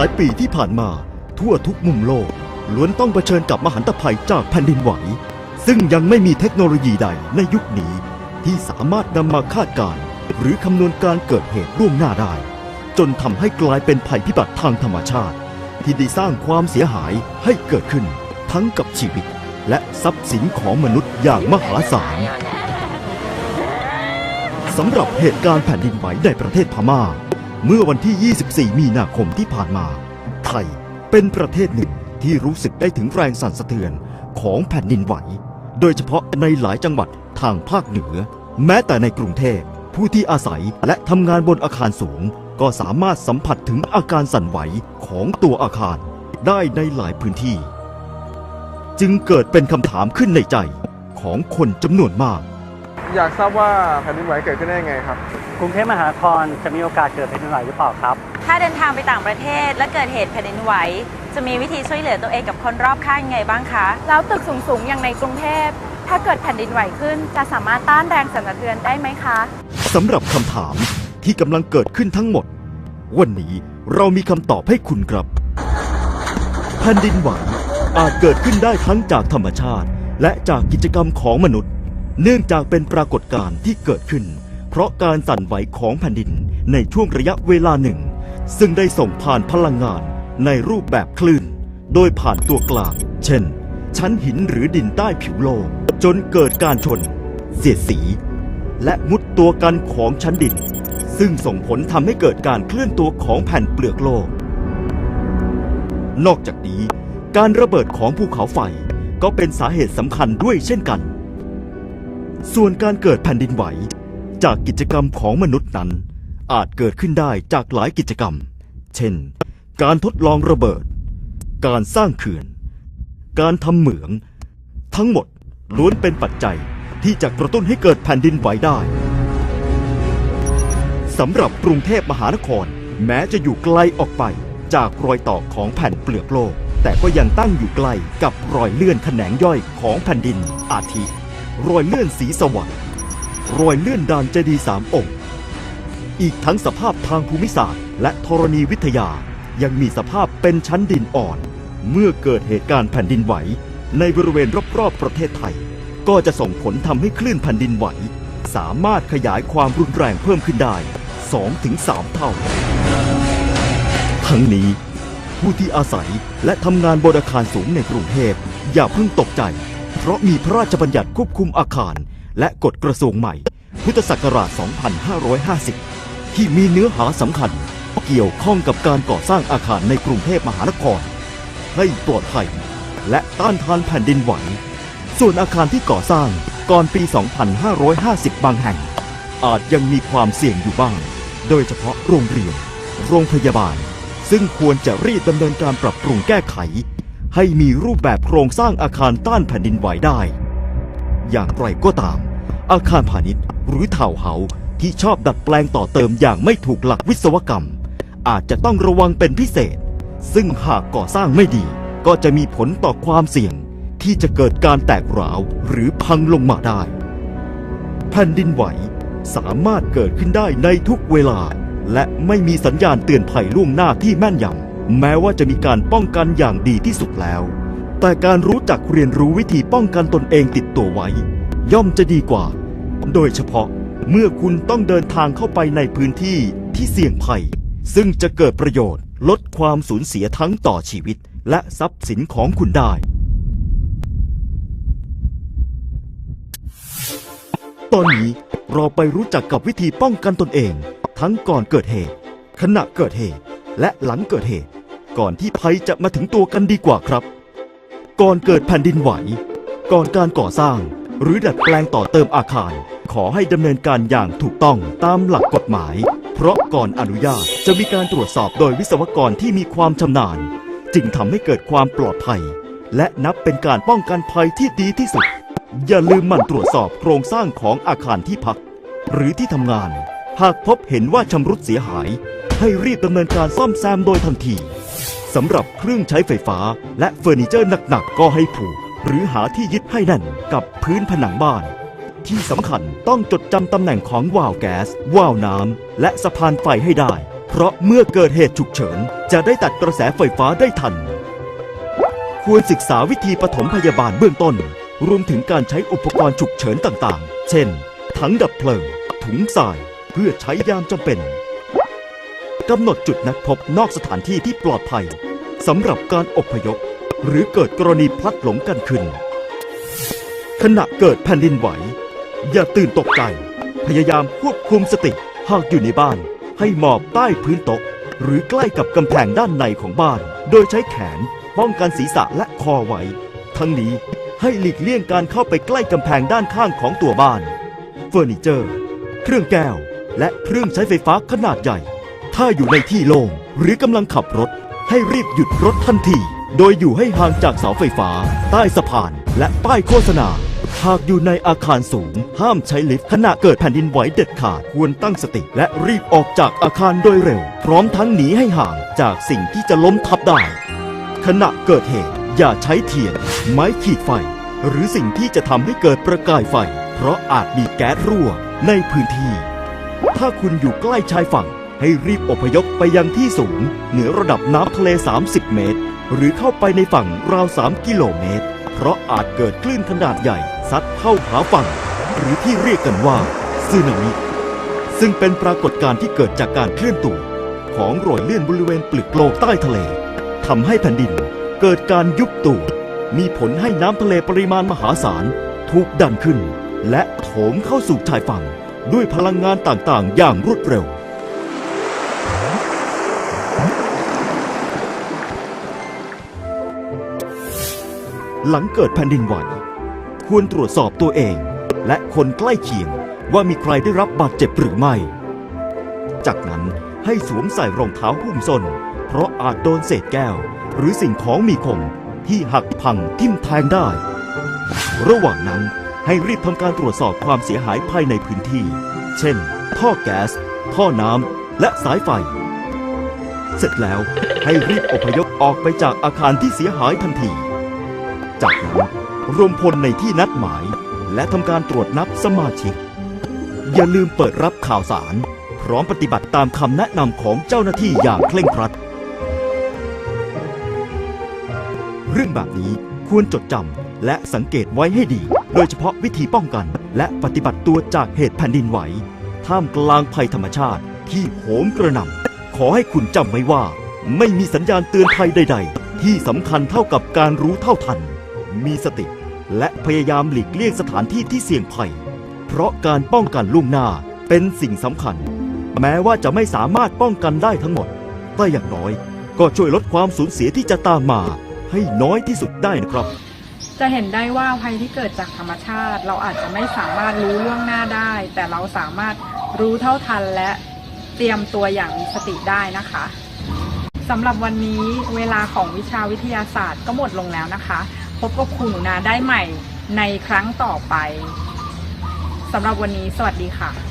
หลายปีที่ผ่านมา ทั่วทุกมุมโลก ล้วนต้องเผชิญกับมหันตภัยจากแผ่นดินไหว ซึ่งยังไม่มีเทคโนโลยีใดในยุคนี้ ที่สามารถนำมาคาดการณ์หรือคำนวณการเกิดเหตุล่วงหน้าได้ จนทำให้กลายเป็นภัยพิบัติทางธรรมชาติ ที่ได้สร้างความเสียหายให้เกิดขึ้น ทั้งกับชีวิต และทรัพย์สินของมนุษย์อย่างมหาศาลสำหรับเหตุการณ์แผ่นดินไหวในประเทศพม่า เมื่อวันที่ 24 มีนาคมที่ผ่านมา ไทยเป็นประเทศหนึ่งที่รู้สึกได้ถึงแรงสั่นสะเทือนของแผ่นดินไหว โดยเฉพาะในหลายจังหวัดทางภาคเหนือ แม้แต่ในกรุงเทพ ผู้ที่อาศัยและทำงานบนอาคารสูง ก็สามารถสัมผัสถึงอาการสั่นไหวของตัวอาคาร ได้ในหลายพื้นที่ จึงเกิดเป็นคำถามขึ้นในใจของคนจำนวนมาก อยากทราบว่าแผ่นดินไหวเกิดขึ้นได้ยังไงครับ กรุงเทพมหานครจะมีโอกาสเกิดแผ่นดินไหวหรือเปล่าครับ ถ้าเดินทางไปต่างประเทศและเกิดเหตุแผ่นดินไหว จะมีวิธีช่วยเหลือตัวเองกับคนรอบข้างยังไงบ้างคะ แล้วตึกสูงๆ อย่างในกรุงเทพ ถ้าเกิดแผ่นดินไหวขึ้น จะสามารถต้านแรงสั่นสะเทือนได้ไหมคะ สำหรับคำถามที่กำลังเกิดขึ้นทั้งหมด วันนี้เรามีคำตอบให้คุณครับ แผ่นดินไหวอาจเกิดขึ้นได้ทั้งจากธรรมชาติ และจากกิจกรรมของมนุษย์ เนื่องจากเป็นปรากฏการณ์ที่เกิดขึ้น เพราะการสั่นไหวของแผ่นดินในช่วงระยะเวลาหนึ่ง ซึ่งได้ส่งผ่านพลังงานในรูปแบบคลื่น โดยผ่านตัวกลาง เช่น ชั้นหินหรือดินใต้ผิวโลก จนเกิดการชน เสียดสี และมุดตัวกันของชั้นดิน ซึ่งส่งผลทำให้เกิดการเคลื่อนตัวของแผ่นเปลือกโลก นอกจากนี้ การระเบิดของภูเขาไฟก็เป็นสาเหตุสำคัญด้วยเช่นกัน ส่วนการเกิดแผ่นดินไหว จากกิจกรรมของมนุษย์นั้น อาจเกิดขึ้นได้จากหลายกิจกรรม เช่น การทดลองระเบิด การสร้างเขื่อน การทำเหมือง ทั้งหมดล้วนเป็นปัจจัยที่จะกระตุ้นให้เกิดแผ่นดินไหวได้สำหรับกรุงเทพมหานคร แม้จะอยู่ไกลออกไปจากรอยต่อของแผ่นเปลือกโลก แต่ก็ยังตั้งอยู่ใกล้กับรอยเลื่อนแขนงย่อยของแผ่นดินอาทิ รอยเลื่อนสีสวัสดิ์ รอยเลื่อนดานเจดีย์สามองค์ อีกทั้งสภาพทางภูมิศาสตร์ และธรณีวิทยายังมีสภาพเป็นชั้นดินอ่อน เมื่อเกิดเหตุการณ์แผ่นดินไหว ในบริเวณรอบๆประเทศไทย ก็จะส่งผลทำให้คลื่นแผ่นดินไหว สามารถขยายความรุนแรงเพิ่มขึ้นได้ 2-3 เท่า ทั้งนี้ ผู้ที่อาศัยและทำงานบนอาคารสูงในกรุงเทพอย่าเพิ่งตกใจ เพราะมีพระราชบัญญัติควบคุมอาคาร และกฎกระทรวงใหม่ พุทธศักราช 2550 ที่มีเนื้อหาสำคัญ เกี่ยวข้องกับการก่อสร้างอาคารในกรุงเทพมหานคร ให้ปลอดภัยและต้านทานแผ่นดินไหว ส่วนอาคารที่ก่อสร้างก่อนปี 2550 บางแห่ง อาจยังมีความเสี่ยงอยู่บ้าง โดยเฉพาะโรงเรียน โรงพยาบาล ซึ่งควรจะรีบดำเนินการปรับปรุงแก้ไข ให้มีรูปแบบโครงสร้างอาคารต้านแผ่นดินไหวได้ อย่างไรก็ตาม อาคารพาณิชย์ หรือทาวน์เฮาส์ที่ชอบดัดแปลงต่อเติมอย่างไม่ถูกหลักวิศวกรรม อาจจะต้องระวังเป็นพิเศษ ซึ่งหากก่อสร้างไม่ดี ก็จะมีผลต่อความเสี่ยง ที่จะเกิดการแตกร้าวหรือพังลงมาได้ แผ่นดินไหวสามารถเกิดขึ้นได้ในทุกเวลา และไม่มีสัญญาณเตือนภัยล่วงหน้าที่แม่นยำแม้ว่าจะมีการป้องกันอย่างดีที่สุดแล้ว แต่การรู้จักเรียนรู้วิธีป้องกันตนเองติดตัวไว้ ย่อมจะดีกว่า โดยเฉพาะเมื่อคุณต้องเดินทางเข้าไปในพื้นที่ที่เสี่ยงภัย ซึ่งจะเกิดประโยชน์ ลดความสูญเสียทั้งต่อชีวิต และทรัพย์สินของคุณได้ ตอนนี้เราไปรู้จักกับวิธีป้องกันตนเอง ทั้งก่อนเกิดเหตุ ขณะเกิดเหตุ และหลังเกิดเหตุ ก่อนที่ภัยจะมาถึงตัวกันดีกว่าครับ ก่อนเกิดแผ่นดินไหว ก่อนการก่อสร้าง หรือดัดแปลงต่อเติมอาคาร ขอให้ดำเนินการอย่างถูกต้องตามหลักกฎหมาย เพราะก่อนอนุญาตจะมีการตรวจสอบโดยวิศวกรที่มีความชำนาญ จึงทำให้เกิดความปลอดภัย และนับเป็นการป้องกันภัยที่ดีที่สุด อย่าลืมหมั่นตรวจสอบโครงสร้างของอาคารที่พัก หรือที่ทำงาน หากพบเห็นว่าชำรุดเสียหาย ให้รีบดำเนินการซ่อมแซมโดยทันทีสำหรับเครื่องใช้ไฟฟ้าและเฟอร์นิเจอร์หนักๆก็ให้ผูก หรือหาที่ยึดให้แน่นกับพื้นผนังบ้าน ที่สำคัญต้องจดจำตำแหน่งของวาล์วแก๊ส วาล์วน้ำ และสะพานไฟให้ได้ เพราะเมื่อเกิดเหตุฉุกเฉิน จะได้ตัดกระแสไฟฟ้าได้ทัน ควรศึกษาวิธีปฐมพยาบาลเบื้องต้น รวมถึงการใช้อุปกรณ์ฉุกเฉินต่างๆ เช่น ถังดับเพลิง ถุงทราย เพื่อใช้ยามจำเป็นกำหนดจุดนัดพบนอกสถานที่ที่ปลอดภัยสำหรับการอพยพ หรือเกิดกรณีพลัดหลงกันขึ้น ขณะเกิดแผ่นดินไหว อย่าตื่นตกใจ พยายามควบคุมสติหากอยู่ในบ้าน ให้หมอบใต้พื้นโต๊ะหรือใกล้กับกำแพงด้านในของบ้าน โดยใช้แขนป้องกันศีรษะและคอไว้ ทั้งนี้ให้หลีกเลี่ยงการเข้าไปใกล้กำแพงด้านข้างของตัวบ้าน เฟอร์นิเจอร์ เครื่องแก้ว และเครื่องใช้ไฟฟ้าขนาดใหญ่ ถ้าอยู่ในที่โล่งหรือกำลังขับรถ ให้รีบหยุดรถทันที โดยอยู่ให้ห่างจากเสาไฟฟ้า ใต้สะพาน และป้ายโฆษณา หากอยู่ในอาคารสูง ห้ามใช้ลิฟต์ขณะเกิดแผ่นดินไหวเด็ดขาด ควรตั้งสติ และรีบออกจากอาคารโดยเร็ว พร้อมทั้งหนีให้ห่างจากสิ่งที่จะล้มทับได้ ขณะเกิดเหตุ อย่าใช้เทียน ไม้ขีดไฟ หรือสิ่งที่จะทำให้เกิดประกายไฟ เพราะอาจมีแก๊สรั่วในพื้นที่ ถ้าคุณอยู่ใกล้ชายฝั่ง ให้รีบอพยพไปยังที่สูง เหนือระดับน้ำทะเล 30 เมตร หรือเข้าไปในฝั่งราว 3 กิโลเมตร เพราะอาจเกิดคลื่นขนาดใหญ่ซัดเข้าหาฝั่ง หรือที่เรียกกันว่าสึนามิซึ่งเป็นปรากฏการณ์ที่เกิดจากการเคลื่อนตัว ของโรยเลื่อนบริเวณปลึกโลกใต้ทะเลทำให้แผ่นดินเกิดการยุบตัว มีผลให้น้ำทะเลปริมาณมหาศาลถูกดันขึ้น และโถมเข้าสู่ชายฝั่งด้วยพลังงานต่างๆ อย่างรวดเร็ว หลังเกิดแผ่นดินไหว ควรตรวจสอบตัวเอง และคนใกล้เคียงว่ามีใครได้รับบาดเจ็บหรือไม่ จากนั้นให้สวมใส่รองเท้าหุ้มส้น เพราะอาจโดนเศษแก้ว หรือสิ่งของมีคมที่หักพังทิ่มแทงได้ ระหว่างนั้นให้รีบทำการตรวจสอบความเสียหายภายในพื้นที่ เช่น ท่อแก๊ส ท่อน้ำ และสายไฟ เสร็จแล้วให้รีบอพยพออกไปจากอาคารที่เสียหายทันที จากนั้นรวมพลในที่นัดหมาย และทำการตรวจนับสมาชิก อย่าลืมเปิดรับข่าวสาร พร้อมปฏิบัติตามคำแนะนำของเจ้าหน้าที่อย่างเคร่งครัด เรื่องแบบนี้ควรจดจำและสังเกตไว้ให้ดี โดยเฉพาะวิธีป้องกัน และปฏิบัติตัวจากเหตุแผ่นดินไหว ท่ามกลางภัยธรรมชาติที่โหมกระหน่ำขอให้คุณจำไว้ว่า ไม่มีสัญญาณเตือนภัยใด ๆ ที่สำคัญเท่ากับการรู้เท่าทัน มีสติ และพยายามหลีกเลี่ยงสถานที่ที่เสี่ยงภัย เพราะการป้องกันล่วงหน้าเป็นสิ่งสำคัญ แม้ว่าจะไม่สามารถป้องกันได้ทั้งหมด แต่อย่างน้อยก็ช่วยลดความสูญเสียที่จะตามมาให้น้อยที่สุดได้นะครับ จะเห็นได้ว่าภัยที่เกิดจากธรรมชาติ เราอาจจะไม่สามารถรู้ล่วงหน้าได้ แต่เราสามารถรู้เท่าทันและเตรียมตัวอย่างมีสติได้นะคะสำหรับวันนี้เวลาของวิชาวิทยาศาสตร์ก็หมดลงแล้วนะคะ พบกับครูหนูนาได้ใหม่ในครั้งต่อไปสำหรับวันนี้สวัสดีค่ะ